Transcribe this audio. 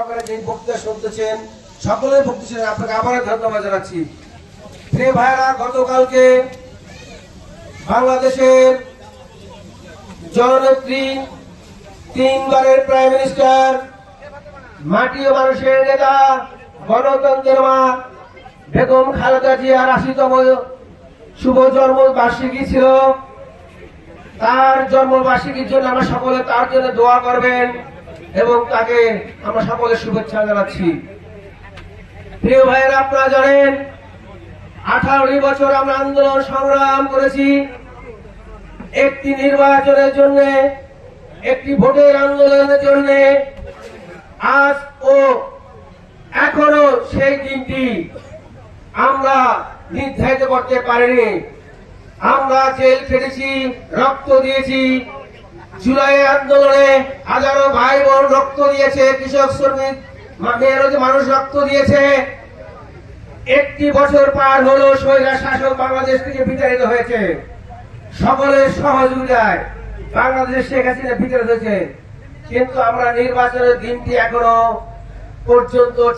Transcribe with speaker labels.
Speaker 1: সহকারে যে বক্তৃতা শুনতেছেন সকলেই বক্তৃতা আপনাকে ধন্যবাদ জানাচ্ছি। গতকালকে বাংলাদেশের জননেত্রী, তিনবারের প্রাইম মিনিস্টার মাটি ও মানুষের নেতা, গণতন্ত্রের মা, বেগম খালেদা জিয়ার আশিতম শুভ জন্ম বার্ষিকী ছিল। তার জন্মবার্ষিকীর জন্য আমরা সকলে তার জন্য দোয়া করবেন। এবং তাকে আমরা সকলে শুভেচ্ছা জানাচ্ছি। প্রিয় ভাইয়েরা, আপনারা জানেন, আঠারোটি বছর আমরা আন্দোলন সংগ্রাম করেছি। একটি নির্বাচনের জন্য, একটি ভোটের আন্দোলনের জন্য। আজ ও এখনও সেই দিনটি আমরা নির্ধারিত করতে পারিনি। আমরা জেল খেটেছি, রক্ত দিয়েছি জুলাই আন্দোলনে হাজারো ভাই বোন রক্ত দিয়েছে, কৃষক শ্রমিক মানুষ রক্ত দিয়েছে। একটি বছর পার হলো স্বৈরা শাসক বাংলাদেশ থেকে বিতাড়িত হয়েছে। সকলের সহযোগিতায় বাংলাদেশ শেখ হাসিনা বিতাড়িত হয়েছে। কিন্তু আমরা নির্বাচনের দিনটি এখনও পর্যন্ত